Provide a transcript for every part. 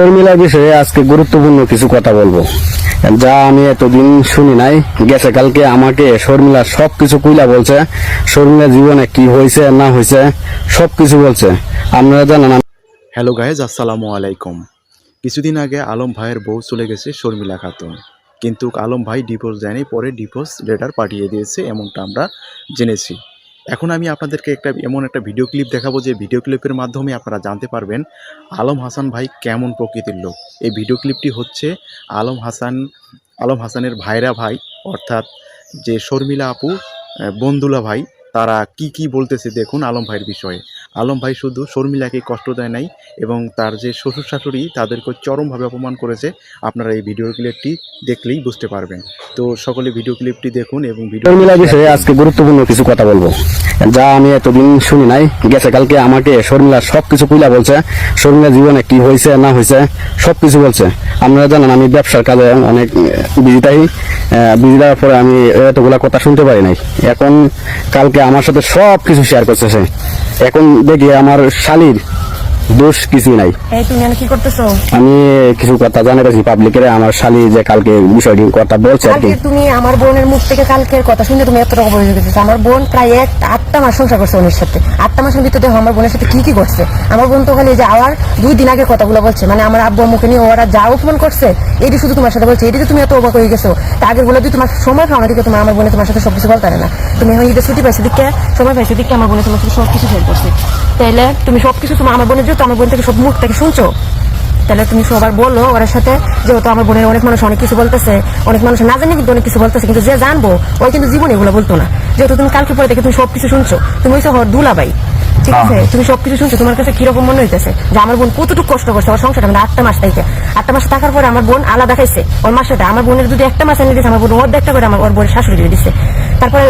শর্মিলার বিষয়ে আজকে গুরুত্বপূর্ণ কিছু কথা বলব। যা আমি এতদিন শুনি নাই। গেছে কালকে আমাকে শর্মিলা সব কিছু কুইলা বলছে। শর্মিলা জীবনে কি হয়েছে না হয়েছে সব কিছু বলছে। আপনারা জানেন হ্যালো গায়েজ আসসালামু আলাইকুম। কিছুদিন আগে আলম ভাইয়ের বউ চলে গেছে শর্মিলা খাতুন। কিন্তু আলম ভাই ডিভোর্স দেয়নি, পরে ডিভোর্স লেটার পাঠিয়ে দিয়েছে, এমনটা আমরা জেনেছি। এখন আমি আপনাদেরকে একটা এমন একটা ভিডিও ক্লিপ দেখাবো যে ভিডিও ক্লিপের মাধ্যমে আপনারা জানতে পারবেন আলম হাসান ভাই কেমন প্রকৃতির লোক। এই ভিডিও ক্লিপটি হচ্ছে আলম হাসান, আলম হাসানের ভাইরা ভাই, অর্থাৎ যে শর্মিলা আপু বন্ধুলা ভাই, তারা কি কি বলতেছে দেখুন আলম ভাইয়ের বিষয়ে। আলম ভাই শুধু শর্মিলাকে কষ্ট দেয় নাই এবং তার যে শ্বশুর শাশুড়ি তাদেরকে চরমভাবে অপমান করেছে আপনারা এই ভিডিও ক্লিপটি দেখলেই বুঝতে পারবেন। তো সকলে ভিডিও ক্লিপটি দেখুন এবং ভিডিও শর্মিলার বিষয়ে আজকে গুরুত্বপূর্ণ কিছু কথা বলব। যা আমি এতদিন শুনি নাই গেছে কালকে আমাকে শর্মিলা সব কিছু কুইলা বলছে শর্মিলার জীবনে কি হয়েছে না হয়েছে সব কিছু বলছে। আপনারা জানেন আমি ব্যবসার কাজে অনেক বিজি থাকি বিজি দেওয়ার পরে আমি এতগুলা কথা শুনতে পারি নাই। এখন কালকে আমার সাথে সব কিছু শেয়ার করছে সে। এখন দেখি আমার শালির। দোষ কিছুই নাই। এই তুমি কি করতেছো? আমি কিছু কথা জানাতেছি পাবলিকের আমার শালি যে কালকে বিষয়টি কথা বলছে আর কি। তুমি আমার বোনের মুখ থেকে কালকের কথা শুনে তুমি এত রকম দিতেছো আমার বোন প্রায় এক আটটা মাস সংসার করছে ওনের সাথে। আটটা মাসের ভিতরে দেখো আমার বোনের সাথে কি কি করছে আমার বোন তো খালি যে আবার দুই দিন আগে কথাগুলো বলছে। মানে আমার আব্বু মুখে নিয়ে ওরা যা অপমান করছে এটি শুধু তোমার সাথে বলছে। এটিতে তুমি এত অবাক হয়ে গেছো। তা আগের বলে তোমার সময় পাও না দিকে তোমার আমার বোনে তোমার সাথে সবকিছু বলতে পারে না। তুমি এখন ঈদের ছুটি পাইছো দিকে সময় পাইছো দিকে আমার বোনে তোমার সাথে সবকিছু শেয়ার করছে। তাইলে তুমি সবকিছু তোমার আমার বোনের যেহেতু আমার বোন থেকে সব মুখ থেকে শুনছো তাহলে তুমি সবার বলো ওর সাথে যেহেতু আমার বোনের অনেক মানুষ অনেক কিছু বলতেছে অনেক মানুষ না জানে কিন্তু অনেক কিছু বলতেছে কিন্তু যে জানব ওই কিন্তু জীবনে এগুলো বলতো না। যেহেতু তুমি কালকে পরে দেখে তুমি সবকিছু শুনছো তুমি হচ্ছে ওর দুলাবাই ঠিক আছে? তুমি সবকিছু শুনছো তোমার কাছে কীরকম মনে হইতেছে যে আমার বোন কতটুকু কষ্ট করছে? ওর সংসারটা মানে আটটা মাস থেকে আটটা মাস থাকার পরে আমার বোন আলাদা খাইছে ওর মার সাথে আমার বোনের যদি একটা মাস এনে দিচ্ছে আমার বোন অর্ধেকটা করে আমার ওর বোনের শাশুড়ি দিয়ে দিচ্ছে তারপরে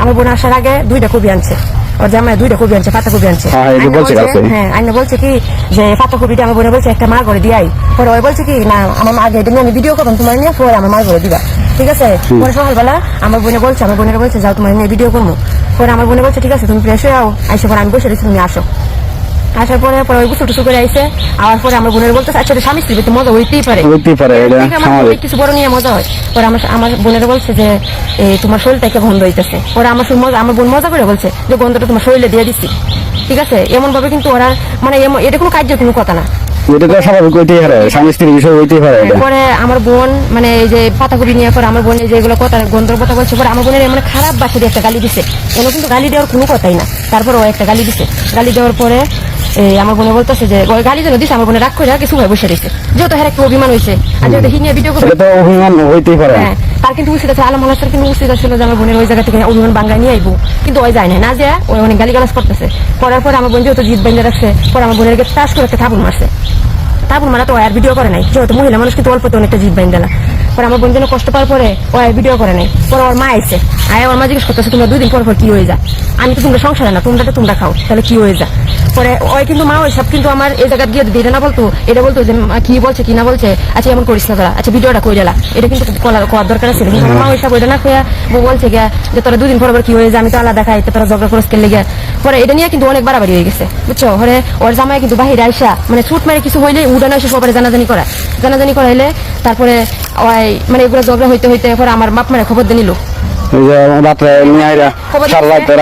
আমার বোন আসার আগে দুইটা কবি আনছে। ওর জামাই দুইটা কবি আনছে পাতা কবি আনছে। হ্যাঁ, আইনা বলছে। হ্যাঁ বলছে কি যে পাতা কবিটা আমার বোনে বলছে একটা মা করে দিয়াই। পরে ওই বলছে কি না আমার মা আগে এটা নিয়ে আমি ভিডিও করতাম তোমার নিয়ে পরে আমার মা করে দিবা। ঠিক আছে? পরে সকালবেলা আমার বোনে বলছে আমার বোনের বলছে যাও তোমার নিয়ে ভিডিও করব পরে আমার বোনে বলছে ঠিক আছে তুমি ফ্রেশ হয়ে আও। আইসে পরে আমি বসে তুমি আসো। আসার পরে পরে ওই গুছু টুসু করে আইসে আবার পরে আমার বোনের বলতে আচ্ছা স্বামী স্ত্রী তো মজা হইতেই পারে। হইতেই পারে কিছু বড় নিয়ে মজা হয়। পরে আমার আমার বোনের বলছে যে তোমার শরীরটাকে গন্ধ হইতেছে। ওরা আমার মজা আমার বোন মজা করে বলছে যে গন্ধটা তোমার শরীরে দিয়ে দিচ্ছি ঠিক আছে? এমন ভাবে কিন্তু ওরা মানে এটা কোনো কার্যের কোনো কথা না। এটা তো স্বাভাবিক হইতেই পারে স্বামী স্ত্রীর বিষয় হইতেই পারে পরে আমার বোন মানে এই যে পাতাকপি নিয়ে পরে আমার বোনের যেগুলো কথা গন্ধর কথা বলছে পরে আমার বোনের এমন খারাপ দিয়ে একটা গালি দিছে। এগুলো কিন্তু গালি দেওয়ার কোনো কথাই না। তারপরে ও একটা গালি দিছে। গালি দেওয়ার পরে আমার বোনে বলতেছে যে ওই গালি যেন দিছে আমার বোনে রাগ করে কিছু ভাই বসে রয়েছে যেহেতু হ্যাঁ একটা অভিমান হয়েছে আর যেহেতু হিনিয়ে ভিডিও করে অভিমান হইতেই পারে। হ্যাঁ তার কিন্তু উচিত আছে আলম আলাসার কিন্তু উচিত ছিল যে আমার বোনের ওই জায়গা থেকে অভিমান বাংলায় নিয়ে আইবো। কিন্তু ওই যায় না না যে ওই অনেক গালি গালাজ করতেছে। করার পর আমার বোন যেহেতু জিত বেঁধে রাখছে পরে আমার বোনের টাস করে একটা থাপুন মারছে। তারপর মারা তো আর ভিডিও করে নাই। যেহেতু মহিলা মানুষ কিন্তু অল্পতে অনেকটা জিত বাইন না। পরে আমার বোন যেন কষ্ট পাওয়ার পরে ও ভিডিও করে নাই। পরে ওর মা আইছে। আয়, ওর মা জিজ্ঞেস করতেছে, তোমরা দুই দিন পর পর কি হয়ে যা? আমি তো তোমরা সংসারে না তোমরা তো তোমরা খাও, তাহলে কি হয়ে যা? পরে ওই কিন্তু মা ওই সব কিন্তু আমার এই জায়গায় গিয়ে এটা না বলতো, এটা বলতো যে কি বলছে, কি না বলছে? আচ্ছা এমন করিস না তোরা আচ্ছা ভিডিওটা কই দিলা এটা কিন্তু করার দরকার ছিল কিন্তু মা ওই সব ওইটা না বউ বলছে গিয়া যে, তোরা দুদিন পর পর কি হয়ে যায় আমি তো আলাদা খাই, তোরা ঝগড়া করস কেলে গিয়া পরে এটা নিয়ে কিন্তু অনেক বাড়াবাড়ি হয়ে গেছে, বুঝছ? পরে ওর জামাই কিন্তু বাহিরে আইসা মানে ছুট মারে কিছু হইলে উড়ানো এসে সবাই জানাজানি করা জানাজানি করাইলে তারপরে ওই মানে এগুলো ঝগড়া হইতে হইতে পরে আমার বাপ মারে খবর দিয়ে নিল।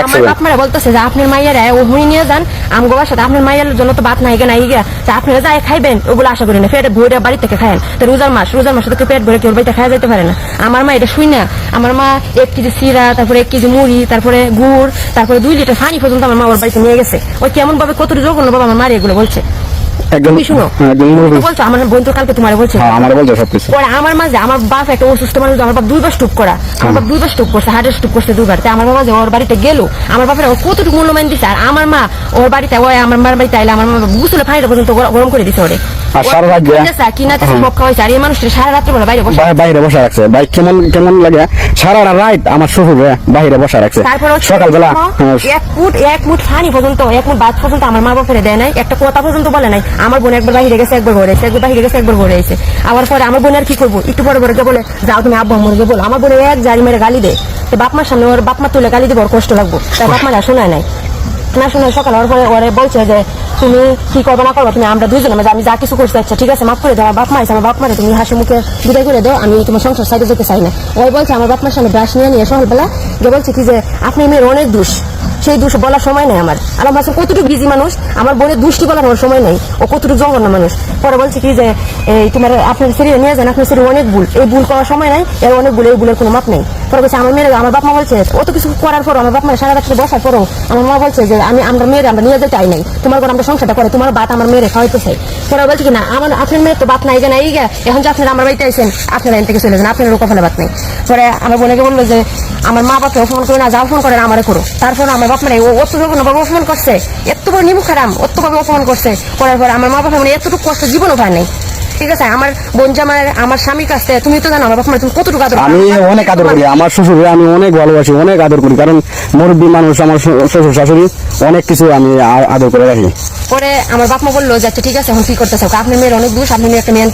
আমার বাপ মারা বলতেছে যে আপনার মাইয়ার ও হুই নিয়ে যান আমগো বাসাতে আপনার মাইয়ার জন্য তো বাত নাই নাই গিয়া আপনারা যাই খাইবেন ওগুলো আশা করি না। ফের ভোরে বাড়ি থেকে খায়েন। তো রোজার মাস রোজার মাসে তো পেট ভরে কেউ বাড়িতে খাওয়া যেতে পারে না। আমার মা এটা শুই না। আমার মা এক কেজি সিরা তারপরে এক কেজি মুড়ি তারপরে গুড় তারপরে দুই লিটার পানি পর্যন্ত আমার মা ওর বাড়িতে নিয়ে গেছে। ওই কেমন ভাবে কত জঘন্য বাবা আমার মারি এগুলো বলছে। একদম শুনো হ্যাঁ, একদম বলছো আমার বোন তো কালকে তোমার বলছে। হ্যাঁ, আমার বলছে সবকিছু। পরে আমার মাঝে আমার বাপ একটা অসুস্থ মানুষ আমার বাপ দুইবার স্টুপ করা আমার বাপ দুইবার স্টুপ করছে হার্টের স্টুপ করছে দুইবার। তাই আমার বাবা যে ওর বাড়িতে গেল আমার বাপের কতটুকু মূল্যমান দিছে আর আমার মা ওর বাড়িতে ওই আমার মার বাড়িতে আইলে আমার মা গুসলে ফাইটা পর্যন্ত গরম করে দিছে ওরে। আর সারা রাত যে- কি না মক আর এই মানুষটা সারা রাত্রে বলে বাইরে বসে। বাইরে বসা রাখছে। বাইক কেমন কেমন লাগে? সারা রাত আমার শ্বশুর বাইরে বসা রাখছে। সকালবেলা হ্যাঁ, এক ফুট এক মুঠ পানি পর্যন্ত এক মুঠ ভাত পর্যন্ত আমার মা বাপের দেয় নাই একটা কথা পর্যন্ত বলে নাই। আমার বোন একবার বাহিরে গেছে একবার ঘরে এসে একবার বাহিরে গেছে একবার ঘরে এসে। আবার পরে আমার বোন আর কি করব? একটু পরে পরে বলে যাও তুমি আব্বু মরে বলো। আমার বোনে এক জারি মেরে গালি দে তো বাপ মার সামনে ওর বাপ মা তুলে গালি দেবো ওর কষ্ট লাগবো। তাই বাপ মার আর শোনায় নাই। না শুনে সকাল হওয়ার পরে ওরে বলছে যে তুমি কি করবে না করবে? তুমি আমরা দুইজন আমি যা কিছু করতে আচ্ছা ঠিক আছে মাফ করে দাও। আমার বাপ মা আমার বাপ মারে তুমি হাসি মুখে বিদায় করে দাও আমি তোমার সংসার সাইডে যেতে চাই না। ওই বলছে আমার বাপ মার সামনে ব্রাশ নিয়ে নিয়ে সকালবেলা যে বলছে কি যে আপনি মেয়ের অনেক দোষ। সেই দোষ বলার সময় নেই আমার। আমার কতটুকু বিজি মানুষ? আমার বোনের দুষ্টি বলার আমার সময় নেই। ও কতটুকু জঘন্য মানুষ? পরে বলছে কি যে, এই তোমার আপনার শরীরে নিয়ে যান, আপনার শরীরে অনেক ভুল। এই ভুল করার সময় নাই, এর অনেক ভুল, এই ভুলের কোনো মাপ নেই। পরে বলছে, আমার মেয়ের, আমার বাপ মা বলছে, অত কিছু করার পর আমার বাপ মা সারা রাত্রে বসার পরও আমার মা বলছে যে, আমি, আমরা মেয়ের, আমরা নিয়ে যেতে নাই। তোমার ঘর আমরা সংসারটা করে, তোমার বাত আমার মেয়েরে খাওয়াইতে চাই। পরে বলছে কি, না, আমার, আপনার মেয়ের তো বাত নাই যে নাই গা। এখন যে আপনারা আমার বাড়িতে আইসেন আপনারা এখান থেকে চলে যান, আপনার কখনো বাত নেই। পরে আমার বোনকে বলল যে, আমার মা বাপকে ফোন করে না, যাও ফোন করেন, আমারে করো। তারপর আমার বাপ মানে ও অত যখন বাবা অপমান করছে। এত বড় নিমু খারাম অপমান করছে। করার পর আমার মা বাপ মানে এতটুকু কষ্ট জীবনও পায় নাই। ঠিক আছে? আমার আমার স্বামীর কাছে তুমি তো জানো আমার বাপ তুমি কতটুকু আদর আমি অনেক আদর করি। আমার শ্বশুর আমি অনেক ভালোবাসি অনেক আদর করি। কারণ মুরব্বী মানুষ আমার শ্বশুর শাশুড়ি অনেক কিছু আমি আদর করে রাখি। পরে আমার বাপ মা বলল যে আচ্ছা ঠিক আছে এখন কি করতে চাও? আপনার মেয়ের অনেক দোষ আপনি একটা মেন্টাল